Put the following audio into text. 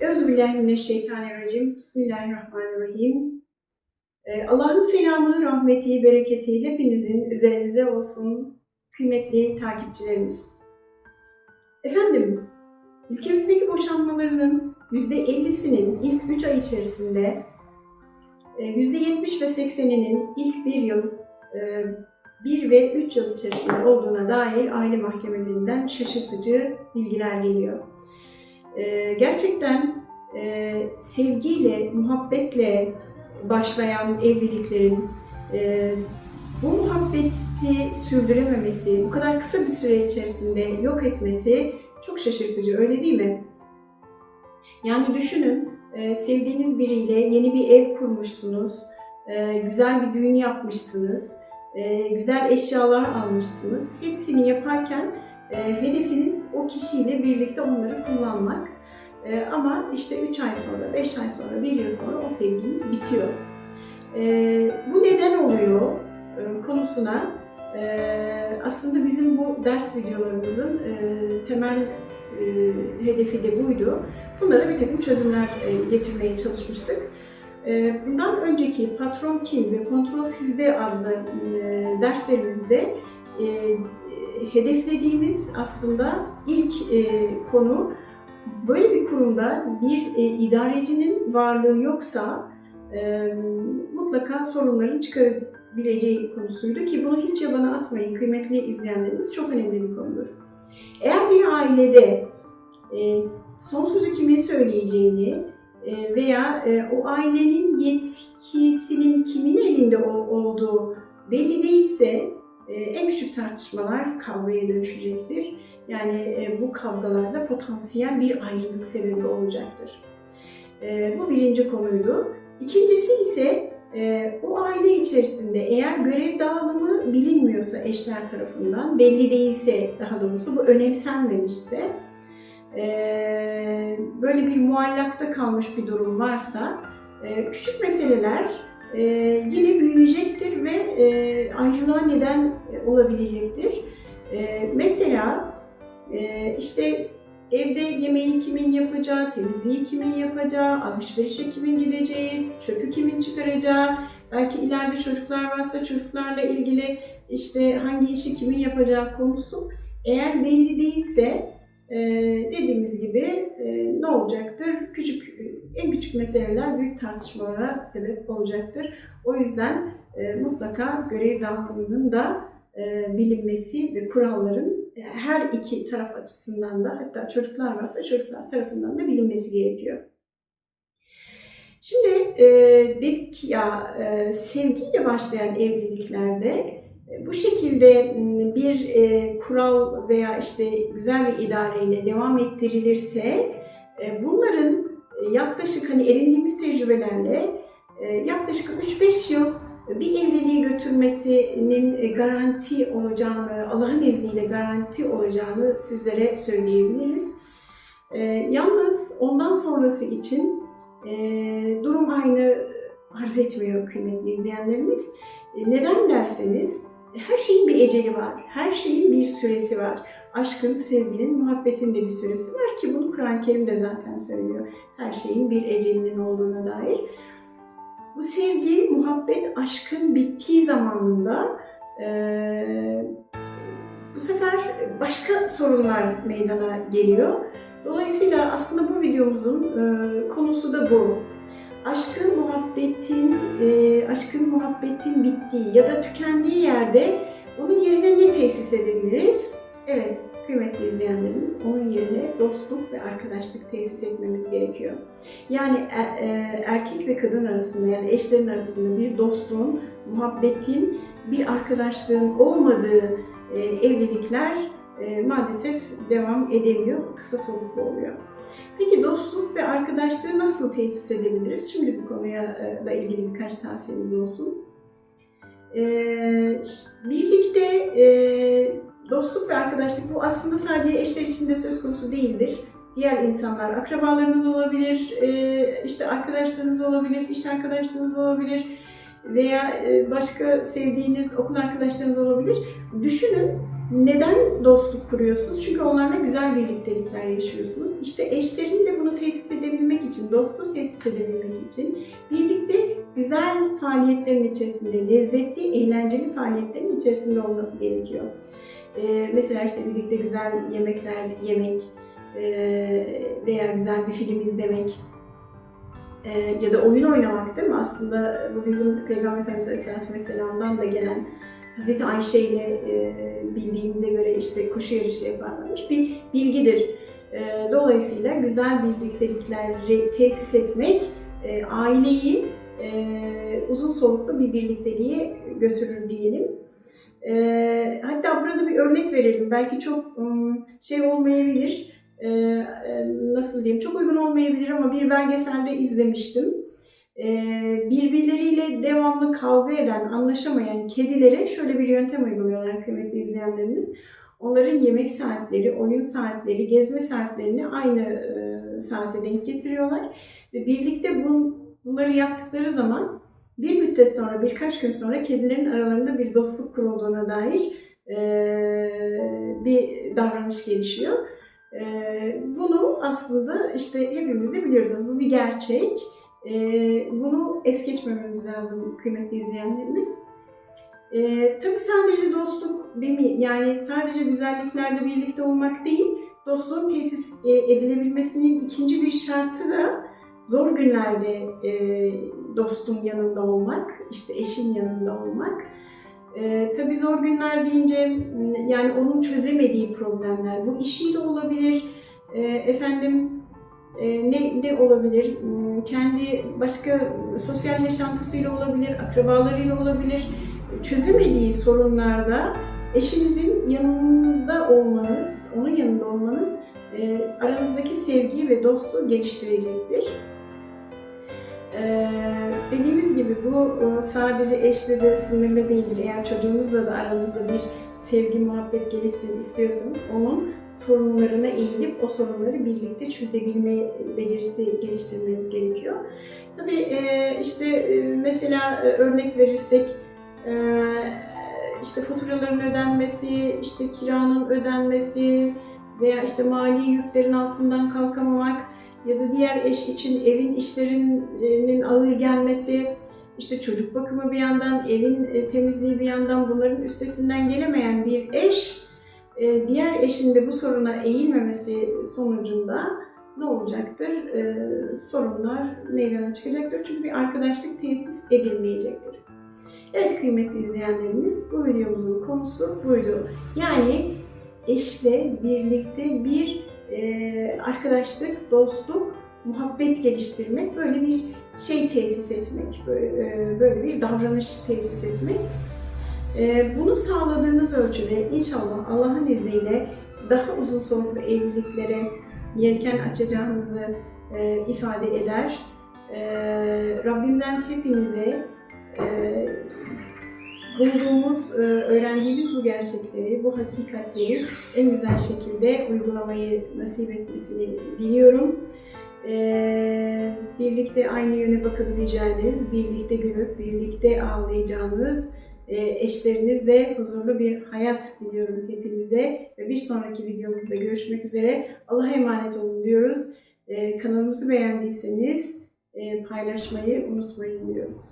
Euzubillahimineşşeytanirracim. Bismillahirrahmanirrahim. Ee, Allah'ın selamı, rahmeti, bereketi hepinizin üzerinize olsun kıymetli takipçilerimiz. Efendim, ülkemizdeki boşanmalarının %50'sinin ilk 3 ay içerisinde, %70 ve 80'inin ilk 1 yıl, 1 ve 3 yıl içerisinde olduğuna dair aile mahkemelerinden şaşırtıcı bilgiler geliyor. Ee, gerçekten e, sevgiyle, muhabbetle başlayan evliliklerin e, bu muhabbeti sürdürememesi, bu kadar kısa bir süre içerisinde yok etmesi çok şaşırtıcı, öyle değil mi? Yani düşünün, e, sevdiğiniz biriyle yeni bir ev kurmuşsunuz, e, güzel bir düğün yapmışsınız, e, güzel eşyalar almışsınız. Hepsini yaparken e, hedefiniz o kişiyle birlikte onları kullanmak. E, ama işte 3 ay sonra, 5 ay sonra, 1 yıl sonra o sevginiz bitiyor. E, bu neden oluyor e, konusuna e, aslında bizim bu ders videolarımızın e, temel e, hedefi de buydu. Bunlara bir takım çözümler e, getirmeye çalışmıştık. E, bundan önceki Patron Kim ve Kontrol Sizde adlı e, derslerimizde e, hedeflediğimiz aslında ilk e, konu böyle bir kurumda bir e, idarecinin varlığı yoksa e, mutlaka sorunların çıkarabileceği konusuydu ki bunu hiç yabana atmayın kıymetli izleyenlerimiz çok önemli bir konudur. Eğer bir ailede e, son kimin söyleyeceğini e, veya e, o ailenin yetkisinin kimin elinde olduğu belli değilse en küçük tartışmalar kavgaya dönüşecektir. Yani e, bu kavgalarda potansiyel bir ayrılık sebebi olacaktır. E, bu birinci konuydu. İkincisi ise o aile içerisinde eğer görev dağılımı bilinmiyorsa eşler tarafından, belli değilse daha doğrusu bu önemsenmemişse, böyle bir muallakta kalmış bir durum varsa, küçük meseleler e, yine büyüyecektir ve e, ayrılığa neden olabilecektir. E, mesela e, işte evde yemeği kimin yapacağı, temizliği kimin yapacağı, alışverişe kimin gideceği, çöpü kimin çıkaracağı, belki ileride çocuklar varsa çocuklarla ilgili işte hangi işi kimin yapacağı konusu eğer belli değilse e, dediğimiz gibi e, ne olacaktır? Küçük en küçük meseleler büyük tartışmalara sebep olacaktır. O yüzden e, mutlaka görev dağılımının da e, bilinmesi ve kuralların e, her iki taraf açısından da hatta çocuklar varsa çocuklar tarafından da bilinmesi gerekiyor. Şimdi e, dedik ya e, sevgiyle başlayan evliliklerde e, bu şekilde bir e, kural veya işte güzel bir idareyle devam ettirilirse e, bunların yaklaşık hani edindiğimiz tecrübelerle e, yaklaşık 3-5 yıl bir evliliği götürmesinin e, garanti olacağını, Allah'ın izniyle garanti olacağını sizlere söyleyebiliriz. Yalnız ondan sonrası için durum aynı arz etmiyor kıymetli izleyenlerimiz. Neden derseniz her şeyin bir eceli var, her şeyin bir süresi var aşkın, sevginin, muhabbetin de bir süresi var ki bunu Kur'an-ı Kerim de zaten söylüyor. Her şeyin bir ecelinin olduğuna dair. Bu sevgi, muhabbet, aşkın bittiği zamanında e, bu sefer başka sorunlar meydana geliyor. Dolayısıyla aslında bu videomuzun e, konusu da bu. Aşkın, muhabbetin, e, aşkın, muhabbetin bittiği ya da tükendiği yerde onun yerine ne tesis edebiliriz? Evet, kıymetli izleyenlerimiz, onun yerine dostluk ve arkadaşlık tesis etmemiz gerekiyor. Yani er, e, erkek ve kadın arasında yani eşlerin arasında bir dostluğun, muhabbetin, bir arkadaşlığın olmadığı e, evlilikler e, maalesef devam edemiyor, kısa soluklu oluyor. Peki dostluk ve arkadaşlığı nasıl tesis edebiliriz? Şimdi bu konuya e, da ilgili birkaç tavsiyemiz olsun. E, birlikte e, Dostluk ve arkadaşlık bu aslında sadece eşler için de söz konusu değildir. Diğer insanlar, akrabalarınız olabilir, e, işte arkadaşlarınız olabilir, iş arkadaşlarınız olabilir. veya e, başka sevdiğiniz okul arkadaşlarınız olabilir. Düşünün neden dostluk kuruyorsunuz? Çünkü onlarla güzel birliktelikler yaşıyorsunuz. İşte eşlerin de bunu tesis edebilmek için, dostluğu tesis edebilmek için birlikte güzel faaliyetlerin içerisinde, lezzetli, eğlenceli faaliyetlerin içerisinde olması gerekiyor. Ee, mesela işte birlikte güzel yemekler yemek e, veya güzel bir film izlemek e, ya da oyun oynamak değil mi? Aslında bu bizim Peygamber Efendimiz Aleyhisselatü Vesselam'dan da gelen Hazreti Ayşe ile e, bildiğimize göre işte koşu yarışı yaparlarmış bir bilgidir. E, dolayısıyla güzel birliktelikleri tesis etmek e, aileyi e, uzun soluklu bir birlikteliğe götürür diyelim. E, hatta burada bir örnek verelim. Belki çok şey olmayabilir, nasıl diyeyim, çok uygun olmayabilir ama bir belgeselde izlemiştim. Birbirleriyle devamlı kavga eden, anlaşamayan kedilere şöyle bir yöntem uyguluyorlar kıymetli izleyenlerimiz. Onların yemek saatleri, oyun saatleri, gezme saatlerini aynı saate denk getiriyorlar. Ve birlikte bun, bunları yaptıkları zaman bir müddet sonra, birkaç gün sonra kedilerin aralarında bir dostluk kurulduğuna dair bir davranış gelişiyor. Bunu aslında işte hepimiz de biliyoruz. Bu bir gerçek. Bunu es geçmememiz lazım kıymetli izleyenlerimiz. E, tabii sadece dostluk değil mi? Yani sadece güzelliklerde birlikte olmak değil, dostluğun tesis e, edilebilmesinin ikinci bir şartı da zor günlerde dostun yanında olmak, işte eşin yanında olmak. E, tabii zor günler deyince yani onun çözemediği problemler, bu işiyle olabilir, e, efendim e, ne, ne olabilir, kendi başka sosyal yaşantısıyla olabilir, akrabalarıyla olabilir. Çözemediği sorunlarda eşinizin yanında olmanız, onun yanında olmanız e, aranızdaki sevgiyi ve dostluğu geliştirecektir. Ee, dediğimiz gibi bu e, sadece eşle de sınırlı değildir. Eğer çocuğunuzla da aranızda bir sevgi, muhabbet gelişsin istiyorsanız onun sorunlarına eğilip o sorunları birlikte çözebilme becerisi geliştirmeniz gerekiyor. Tabii e, işte e, mesela örnek verirsek işte faturaların ödenmesi, işte kiranın ödenmesi veya işte mali yüklerin altından kalkamamak, ya da diğer eş için evin işlerinin ağır gelmesi, işte çocuk bakımı bir yandan, evin e, temizliği bir yandan bunların üstesinden gelemeyen bir eş, e, diğer eşin de bu soruna eğilmemesi sonucunda ne olacaktır? E, sorunlar meydana çıkacaktır. Çünkü bir arkadaşlık tesis edilmeyecektir. Evet kıymetli izleyenlerimiz bu videomuzun konusu buydu. Yani eşle birlikte bir e, arkadaşlık, dostluk, muhabbet geliştirmek, böyle bir şey tesis etmek, böyle, e, bir davranış tesis etmek. E, bunu sağladığınız ölçüde inşallah Allah'ın izniyle daha uzun soluklu evliliklere yelken açacağınızı e, ifade eder. E, Rabbimden hepinize e, bulduğumuz, e, öğrendiğimiz bu gerçekleri, bu hakikatleri en güzel şekilde uygulamayı nasip etmesini diliyorum. E, birlikte aynı yöne bakabileceğiniz, birlikte gülüp, birlikte ağlayacağınız, e, eşlerinizle huzurlu bir hayat diliyorum hepinize. Ve bir sonraki videomuzda görüşmek üzere. Allah'a emanet olun diyoruz. Kanalımızı beğendiyseniz paylaşmayı unutmayın diyoruz.